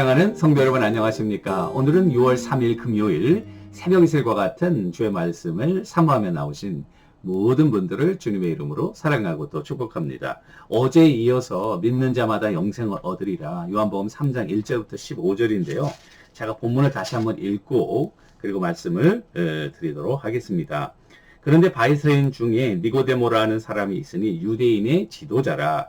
사랑하는 성도 여러분 안녕하십니까? 오늘은 6월 3일 금요일 새벽 이슬과 같은 주의 말씀을 사모하며 나오신 모든 분들을 주님의 이름으로 사랑하고 또 축복합니다. 어제 이어서 믿는 자마다 영생을 얻으리라 요한복음 3장 1절부터 15절인데요. 제가 본문을 다시 한번 읽고 그리고 말씀을 드리도록 하겠습니다. 그런데 바리새인 중에 니고데모라는 사람이 있으니 유대인의 지도자라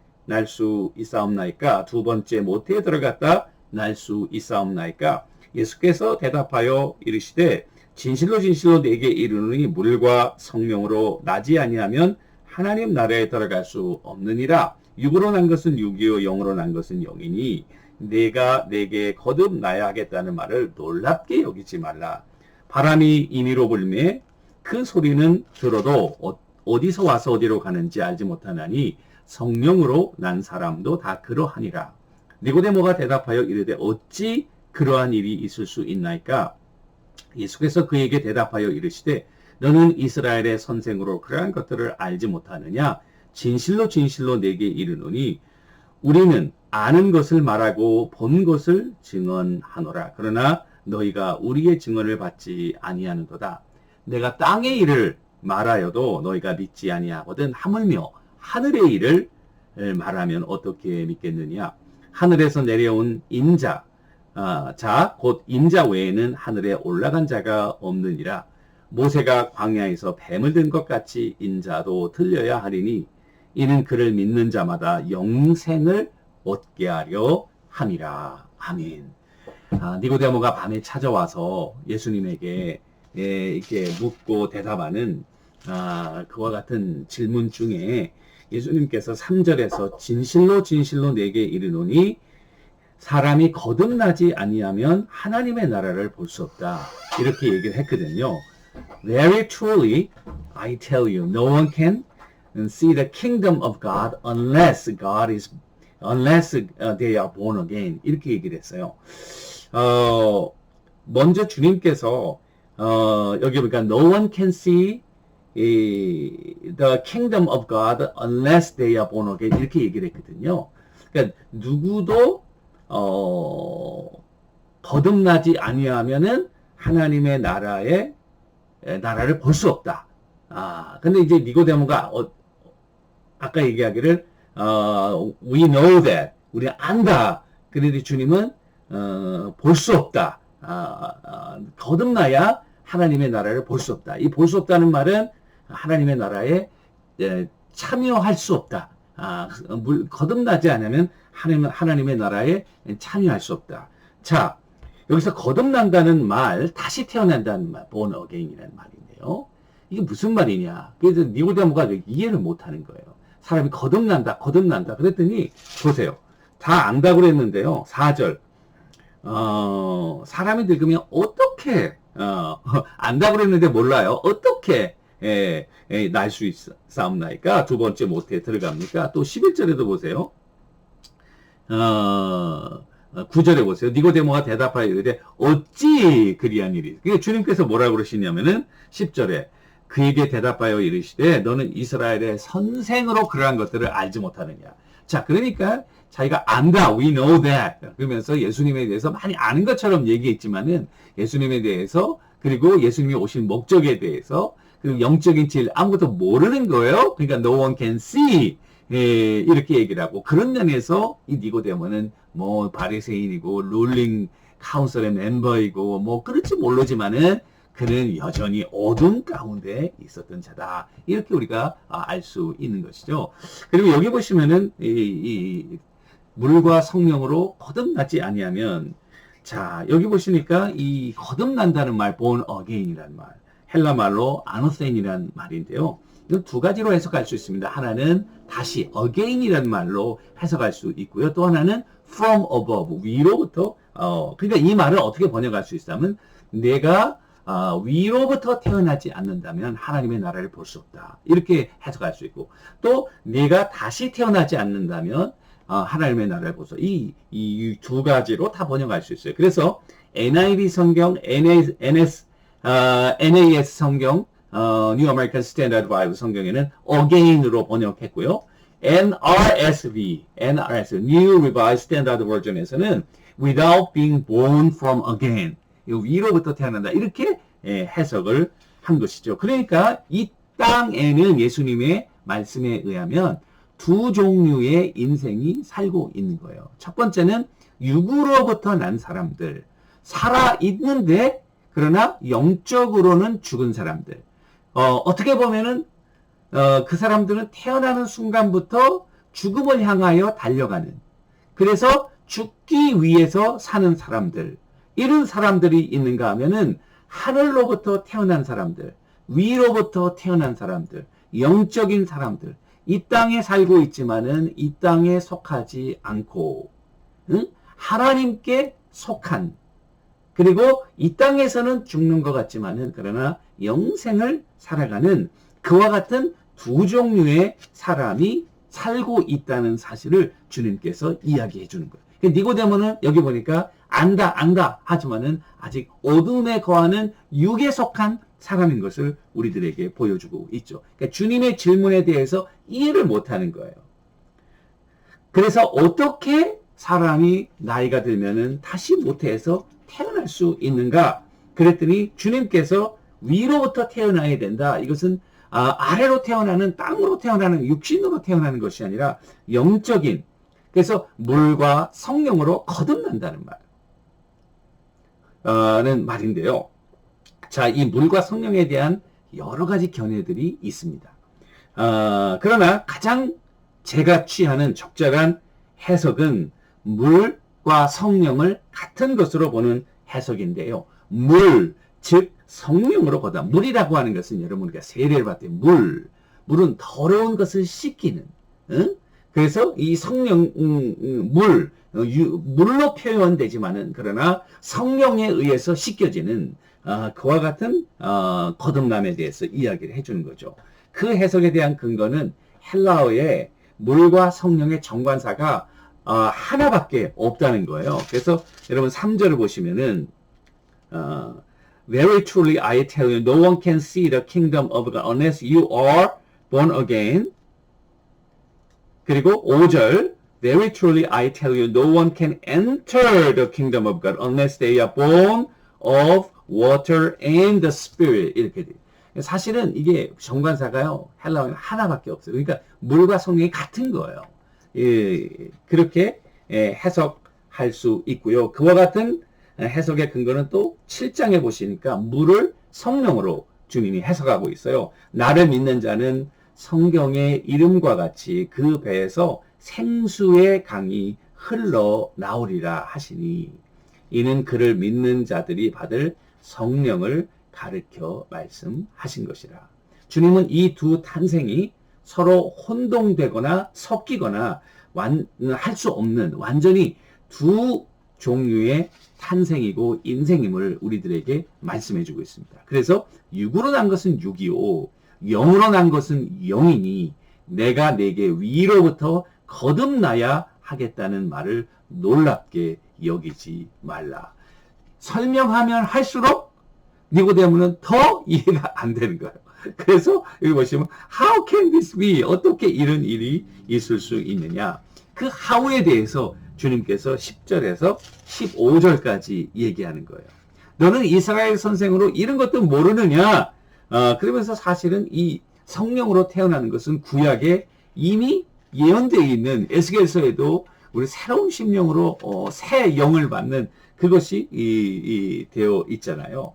날 수 있사옵나이까? 두 번째 모태에 들어갔다 날 수 있사옵나이까? 예수께서 대답하여 이르시되 진실로 진실로 내게 이르노니 물과 성령으로 나지 아니하면 하나님 나라에 들어갈 수 없느니라. 육으로 난 것은 육이요 영으로 난 것은 영이니 내가 내게 거듭 나야 하겠다는 말을 놀랍게 여기지 말라. 바람이 임의로 불매 그 소리는 들어도 어, 어디서 와서 어디로 가는지 알지 못하나니 성령으로 난 사람도 다 그러하니라. 니고데모가 대답하여 이르되 어찌 그러한 일이 있을 수 있나이까? 예수께서 그에게 대답하여 이르시되 너는 이스라엘의 선생으로 그러한 것들을 알지 못하느냐? 진실로 진실로 내게 이르노니 우리는 아는 것을 말하고 본 것을 증언하노라. 그러나 너희가 우리의 증언을 받지 아니하는도다. 내가 땅의 일을 말하여도 너희가 믿지 아니하거든 하물며 하늘의 일을 말하면 어떻게 믿겠느냐? 하늘에서 내려온 인자, 아, 자, 곧 인자 외에는 하늘에 올라간 자가 없느니라. 모세가 광야에서 뱀을 든 것 같이 인자도 들려야 하리니 이는 그를 믿는 자마다 영생을 얻게 하려 함이라. 아멘. 아, 니고데모가 밤에 찾아와서 예수님에게 예, 이렇게 묻고 대답하는 아, 그와 같은 질문 중에 예수님께서 3절에서 진실로 진실로 내게 이르노니 사람이 거듭나지 아니하면 하나님의 나라를 볼 수 없다. 이렇게 얘기를 했거든요. Very truly, I tell you, no one can see the kingdom of God unless God is, unless they are born again. 이렇게 얘기를 했어요. 어, 먼저 주님께서 어, 여기 보니까 no one can see the kingdom of God unless they are born again 이렇게 얘기를 했거든요. 그러니까 누구도 어, 거듭나지 아니하면은 하나님의 나라의 나라를 볼 수 없다. 아, 근데 이제 니고데모가 어, 아까 얘기하기를 어, we know that 우리 안다. 그런데 주님은 어, 볼 수 없다. 아, 아, 거듭나야 하나님의 나라를 볼 수 없다. 이 볼 수 없다는 말은 하나님의 나라에 에, 참여할 수 없다. 아, 물, 거듭나지 않으면 하나님, 하나님의 나라에 참여할 수 없다. 자, 여기서 거듭난다는 말, 다시 태어난다는 말, born again이라는 말인데요. 이게 무슨 말이냐? 그래서 니고데모가 이해를 못 하는 거예요. 사람이 거듭난다, 거듭난다. 그랬더니 보세요. 다 안다고 그랬는데요. 4절. 어, 사람이 늙으면 어떻게 어, 안다고 그랬는데 몰라요. 어떻게 예, 예, 날수 있사옵나이까? 두 번째 모태 들어갑니까? 또 11절에도 보세요. 어, 9절에 보세요. 니고데모가 대답하여 이르되 어찌 그리한 일이. 그게 주님께서 뭐라고 그러시냐면은 10절에 그에게 대답하여 이르시되 너는 이스라엘의 선생으로 그러한 것들을 알지 못하느냐. 자, 그러니까 자기가 안다. We know that. 그러면서 예수님에 대해서 많이 아는 것처럼 얘기했지만은 예수님에 대해서 그리고 예수님이 오신 목적에 대해서 그 영적인 질 아무것도 모르는 거예요. 그러니까 no one can see. 예, 이렇게 얘기를 하고 그런 면에서 이 니고데모는 뭐 바리새인이고 룰링 카운슬의 멤버이고 뭐 그렇지 모르지만은 그는 여전히 어둠 가운데 있었던 자다. 이렇게 우리가 아, 알수 있는 것이죠. 그리고 여기 보시면은 이, 이 물과 성령으로 거듭나지 아니하면 자 여기 보시니까 이 거듭난다는 말 born again이라는 말 헬라 말로 아노센이라는 말인데요. 이건 두 가지로 해석할 수 있습니다. 하나는 다시 again이라는 말로 해석할 수 있고요. 또 하나는 from above 위로부터 어 그러니까 이 말을 어떻게 번역할 수 있다면 내가 아, 위로부터 태어나지 않는다면 하나님의 나라를 볼 수 없다. 이렇게 해석할 수 있고 또 내가 다시 태어나지 않는다면 어, 하나님의 나라를 볼 수. 이이 두 가지로 다 번역할 수 있어요. 그래서 NIV 성경, NA, NS, 어, NAS 성경, 어, New American Standard Bible 성경에는 again으로 번역했고요. NRSV, NRS, New Revised Standard Version에서는 without being born from again. 위로부터 태어난다. 이렇게 예, 해석을 한 것이죠. 그러니까 이 땅에는 예수님의 말씀에 의하면 두 종류의 인생이 살고 있는 거예요. 첫 번째는 육으로부터 난 사람들, 살아 있는데 그러나 영적으로는 죽은 사람들. 어, 떻게 보면은 어, 그 사람들은 태어나는 순간부터 죽음을 향하여 달려가는. 그래서 죽기 위해서 사는 사람들. 이런 사람들이 있는가 하면은 하늘로부터 태어난 사람들, 위로부터 태어난 사람들, 영적인 사람들, 이 땅에 살고 있지만은 이 땅에 속하지 않고, 응? 하나님께 속한, 그리고 이 땅에서는 죽는 것 같지만은 그러나 영생을 살아가는 그와 같은 두 종류의 사람이 살고 있다는 사실을 주님께서 이야기해 주는 거예요. 니고데모는 여기 보니까 안다 안다 하지만은 아직 어둠에 거하는 육에 속한 사람인 것을 우리들에게 보여주고 있죠. 그러니까 주님의 질문에 대해서 이해를 못하는 거예요. 그래서 어떻게 사람이 나이가 들면은 다시 모태에서 태어날 수 있는가? 그랬더니 주님께서 위로부터 태어나야 된다. 이것은 아, 래로 태어나는 땅으로 태어나는 육신으로 태어나는 것이 아니라 영적인 그래서 물과 성령으로 거듭난다는 말. 는 말인데요. 자, 이 물과 성령에 대한 여러 가지 견해들이 있습니다. 어, 그러나 가장 제가 취하는 적절한 해석은 물 과 성령을 같은 것으로 보는 해석인데요. 물, 즉 성령으로 보다 물이라고 하는 것은 여러분 우리가 세례를 받을 때 물, 물은 더러운 것을 씻기는, 응? 그래서 이 성령 음, 음, 물 어, 물로 표현되지만은 그러나 성령에 의해서 씻겨지는 어, 그와 같은 어, 거듭남에 대해서 이야기를 해주는 거죠. 그 해석에 대한 근거는 헬라어에 물과 성령의 정관사가 어, 하나밖에 없다는 거예요. 그래서 여러분 3절을 보시면은 어, Very truly I tell you, no one can see the kingdom of God unless you are born again. 그리고 5절 Very truly I tell you, no one can enter the kingdom of God unless they are born of water and the spirit. 이렇게 돼요. 사실은 이게 정관사가요, 헬라어는 하나밖에 없어요. 그러니까 물과 성령이 같은 거예요. 예, 그렇게 예, 해석할 수 있고요. 그와 같은 해석의 근거는 또 7장에 보시니까 물을 성령으로 주님이 해석하고 있어요. 나를 믿는 자는 성경의 이름과 같이 그 배에서 생수의 강이 흘러 나오리라 하시니 이는 그를 믿는 자들이 받을 성령을 가르켜 말씀하신 것이라. 주님은 이 두 탄생이 서로 혼동되거나 섞이거나 할 수 없는 완전히 두 종류의 탄생이고 인생임을 우리들에게 말씀해 주고 있습니다. 그래서 육으로 난 것은 육이요 영으로 난 것은 영이니 내가 내게 위로부터 거듭나야 하겠다는 말을 놀랍게 여기지 말라. 설명하면 할수록 니고데모는 더 이해가 안 되는 거예요. 그래서 여기 보시면 how can this be? 어떻게 이런 일이 있을 수 있느냐? 그 how에 대해서 주님께서 10절에서 15절까지 얘기하는 거예요. 너는 이스라엘 선생으로 이런 것도 모르느냐? 어, 그러면서 사실은 이 성령으로 태어나는 것은 구약에 이미 예언되어 있는 에스겔서에도 우리 새로운 심령으로 어, 새 영을 받는 그것이 이, 이 되어 있잖아요.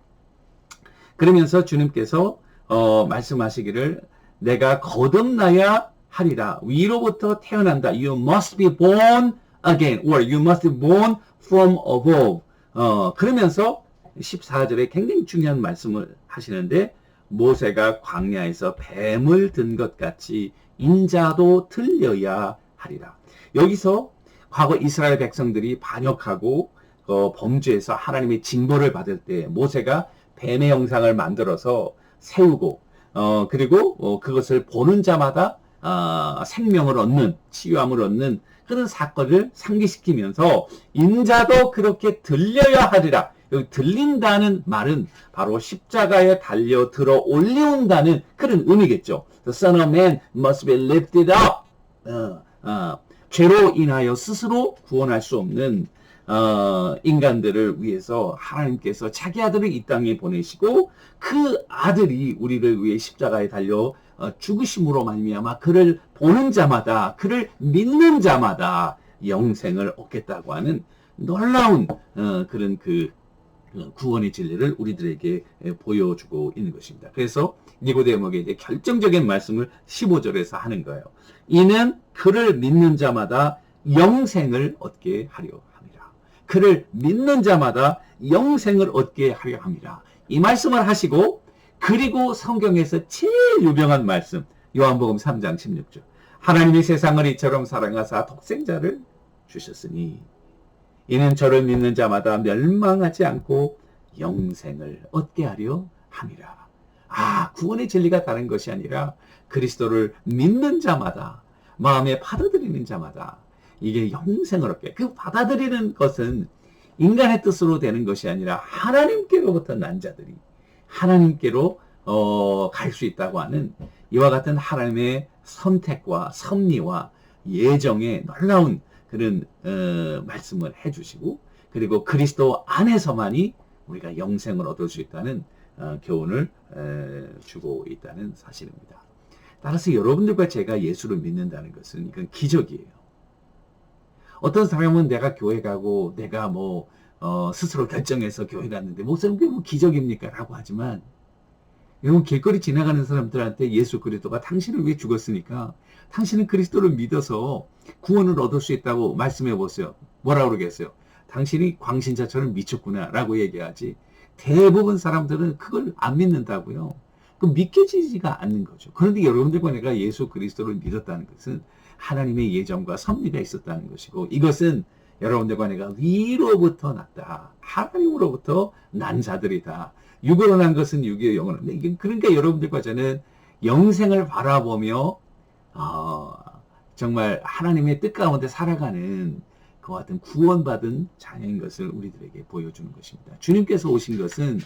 그러면서 주님께서 어, 말씀하시기를 내가 거듭나야 하리라. 위로부터 태어난다. You must be born again or you must be born from above. 어, 그러면서 14절에 굉장히 중요한 말씀을 하시는데 모세가 광야에서 뱀을 든 것 같이 인자도 들려야 하리라. 여기서 과거 이스라엘 백성들이 반역하고 어, 범죄해서 하나님의 징벌을 받을 때 모세가 뱀의 형상을 만들어서 세우고 어, 그리고 어, 그것을 보는 자마다 아, 생명을 얻는 치유함을 얻는 그런 사건을 상기시키면서 인자도 그렇게 들려야 하리라. 여기 들린다는 말은 바로 십자가에 달려 들어 올려온다는 그런 의미겠죠. The Son of Man must be lifted up. 어, 어, 죄로 인하여 스스로 구원할 수 없는 어, 인간들을 위해서 하나님께서 자기 아들을 이 땅에 보내시고 그 아들이 우리를 위해 십자가에 달려 어, 죽으심으로 말미암아 그를 보는 자마다 그를 믿는 자마다 영생을 얻겠다고 하는 놀라운 어, 그런 그 어, 구원의 진리를 우리들에게 에, 보여주고 있는 것입니다. 그래서 니고데모에게 이제 결정적인 말씀을 15절에서 하는 거예요. 이는 그를 믿는 자마다 영생을 얻게 하려. 그를 믿는 자마다 영생을 얻게 하려 합니다. 이 말씀을 하시고 그리고 성경에서 제일 유명한 말씀 요한복음 3장 16절 하나님이 세상을 이처럼 사랑하사 독생자를 주셨으니 이는 저를 믿는 자마다 멸망하지 않고 영생을 얻게 하려 함이라. 아, 구원의 진리가 다른 것이 아니라 그리스도를 믿는 자마다 마음에 받아들이는 자마다 이게 영생을 얻게. 그 받아들이는 것은 인간의 뜻으로 되는 것이 아니라 하나님께로부터 난 자들이 하나님께로 어, 갈 수 있다고 하는 이와 같은 하나님의 선택과 섭리와 예정의 놀라운 그런 어, 말씀을 해주시고 그리고 그리스도 안에서만이 우리가 영생을 얻을 수 있다는 어, 교훈을 에, 주고 있다는 사실입니다. 따라서 여러분들과 제가 예수를 믿는다는 것은 이건 기적이에요. 어떤 사람은 내가 교회 가고 내가 뭐 어, 스스로 결정해서 교회 갔는데 목사님 그게 뭐 기적입니까? 라고 하지만 여러분 길거리 지나가는 사람들한테 예수 그리스도가 당신을 위해 죽었으니까 당신은 그리스도를 믿어서 구원을 얻을 수 있다고 말씀해 보세요. 뭐라고 그러겠어요? 당신이 광신자처럼 미쳤구나 라고 얘기하지 대부분 사람들은 그걸 안 믿는다고요. 그 믿겨지지가 않는 거죠. 그런데 여러분들과 내가 예수 그리스도를 믿었다는 것은 하나님의 예정과 섭리가 있었다는 것이고 이것은 여러분들과 내가 위로부터 났다. 하나님으로부터 난 자들이다. 육으로 난 것은 육의 영으로. 그러니까 여러분들과 저는 영생을 바라보며 어, 정말 하나님의 뜻 가운데 살아가는 그와 같은 구원받은 자녀인 것을 우리들에게 보여주는 것입니다. 주님께서 오신 것은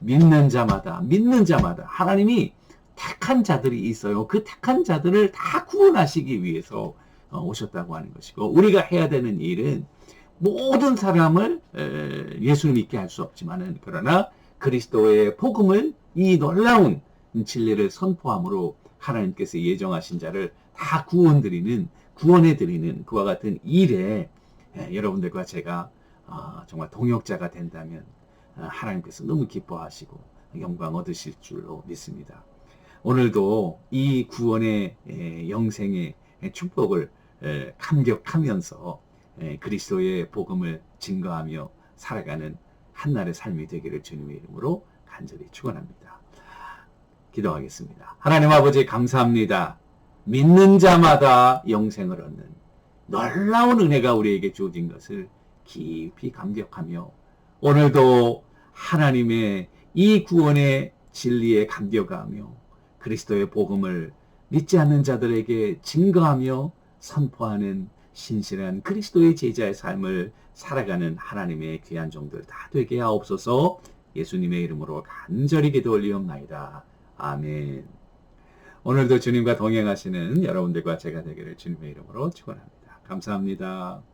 믿는 자마다 믿는 자마다 하나님이 택한 자들이 있어요. 그 택한 자들을 다 구원하시기 위해서 어, 오셨다고 하는 것이고 우리가 해야 되는 일은 모든 사람을 예수를 믿게 할 수 없지만은 그러나 그리스도의 복음을 이 놀라운 진리를 선포함으로 하나님께서 예정하신 자를 다 구원드리는 구원해드리는 그와 같은 일에 여러분들과 제가 아, 정말 동역자가 된다면 아, 하나님께서 너무 기뻐하시고 영광 얻으실 줄로 믿습니다. 오늘도 이 구원의 영생의 축복을 감격하면서 그리스도의 복음을 증거하며 살아가는 한날의 삶이 되기를 주님의 이름으로 간절히 축원합니다. 기도하겠습니다. 하나님 아버지 감사합니다. 믿는 자마다 영생을 얻는 놀라운 은혜가 우리에게 주어진 것을 깊이 감격하며 오늘도 하나님의 이 구원의 진리에 감격하며 그리스도의 복음을 믿지 않는 자들에게 증거하며 선포하는 신실한 그리스도의 제자의 삶을 살아가는 하나님의 귀한 종들 다 되게 하옵소서 예수님의 이름으로 간절히 기도 올리옵나이다. 아멘. 오늘도 주님과 동행하시는 여러분들과 제가 되기를 주님의 이름으로 축원합니다. 감사합니다.